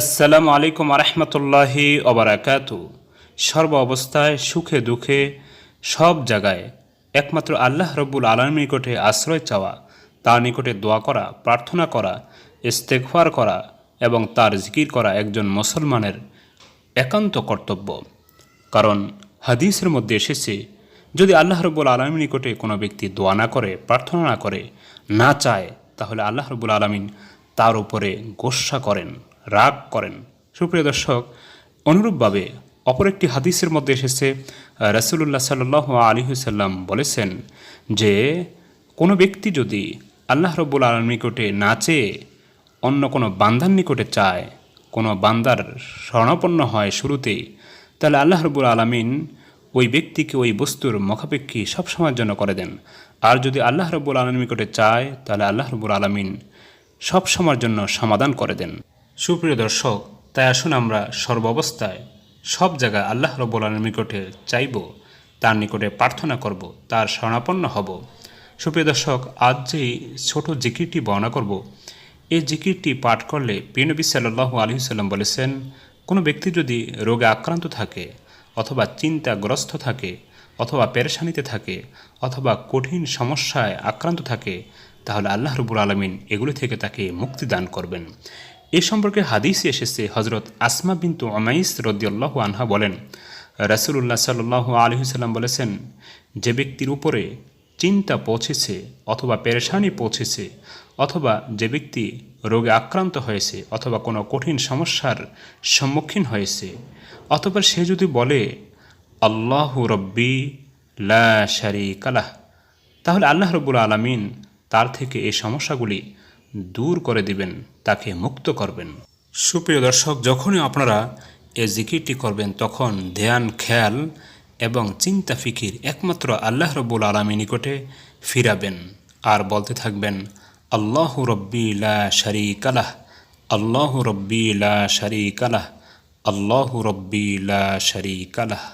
আসসালামু আলাইকুম আরহামতুল্লাহি অবরাকাত সর্ব অবস্থায় সুখে দুঃখে সব জায়গায় একমাত্র আল্লাহ রব্বুল আলমীর নিকটে আশ্রয় চাওয়া, তার নিকটে দোয়া করা, প্রার্থনা করা ইস্তেকফার করা এবং তার জিকির করা একজন মুসলমানের একান্ত কর্তব্য। কারণ হাদিসের মধ্যে এসেছে, যদি আল্লাহ রব্বুল আলমীর নিকটে কোনো ব্যক্তি দোয়া না করে, প্রার্থনা না করে, না চায়, তাহলে আল্লাহ রব্বুল আলমিন তার উপরে গোস্বা করেন। রাগ করেন। সুপ্রিয় দর্শক, অনুরূপভাবে অপর একটি হাদিসের মধ্যে এসেছে রসুল্লাহ সাল্লাহ আলিহুসাল্লাম বলেছেন যে, কোনো ব্যক্তি যদি আল্লাহ রব্বুল আলম নিকটে না চেয়ে অন্য কোনো বান্দার নিকটে চায়, কোনো বান্দার স্বর্ণাপন্ন হয় শুরুতেই তাহলে আল্লাহ রব্বুল আলমিন ওই ব্যক্তিকে ওই বস্তুর মুখাপেক্ষী সবসময়ের জন্য করে দেন। আর যদি আল্লাহ রব্বুল আলমীর নিকটে চায়, তাহলে আল্লাহ রব্বুল আলমিন সব সময়ের জন্য সমাধান করে দেন। সুপ্রিয় দর্শক, তাই আসুন আমরা সর্বাবস্থায় সব জায়গায় আল্লাহ রব্বুল আলমীর নিকটে চাইব, তার নিকটে প্রার্থনা করব, তার শরণাপন্ন হব। সুপ্রিয় দর্শক, আজ যে ছোট জিকিরটি বর্ণনা করব, এই জিকিরটি পাঠ করলে পিনবী সাল্লাহ আলী সাল্লাম বলেছেন, কোনো ব্যক্তি যদি রোগে আক্রান্ত থাকে, অথবা চিন্তাগ্রস্ত থাকে, অথবা পেরেশানিতে থাকে, অথবা কঠিন সমস্যায় আক্রান্ত থাকে, তাহলে আল্লাহ রবুল আলমিন এগুলি থেকে তাকে মুক্তি দান করবেন। এ সম্পর্কে হাদিসে এসেছে হজরত আসমা বিন্তু অমাইস রদিয়াল্লাহ আনহা বলেন রাসুল্লাহ সাল্লাহ আলহিসাল্লাম বলেছেন, যে ব্যক্তির উপরে চিন্তা পৌঁছেছে অথবা পেরেশানি পৌঁছেছে অথবা যে ব্যক্তি রোগে আক্রান্ত হয়েছে অথবা কোনো কঠিন সমস্যার সম্মুখীন হয়েছে, অথবা সে যদি বলে, আল্লাহ রব্বি লা শারিকালাহ তাহলে আল্লাহ রব্বুল আলমিন তার থেকে এই সমস্যাগুলি দূর করে দিবেন, তাকে মুক্ত করবেন। সুপ্রিয় দর্শক, যখনই আপনারা এ জিকিরটি করবেন, তখন ধ্যান, খেয়াল এবং চিন্তা, ফিকির একমাত্র আল্লাহ রব্বুল আলমী নিকটে ফিরাবেন আর বলতে থাকবেন, আল্লাহ রব্বি লা শারিকালাহ আল্লাহ রব্বি লা শারিকালাহ আল্লাহ রব্বি লা শারিকালাহ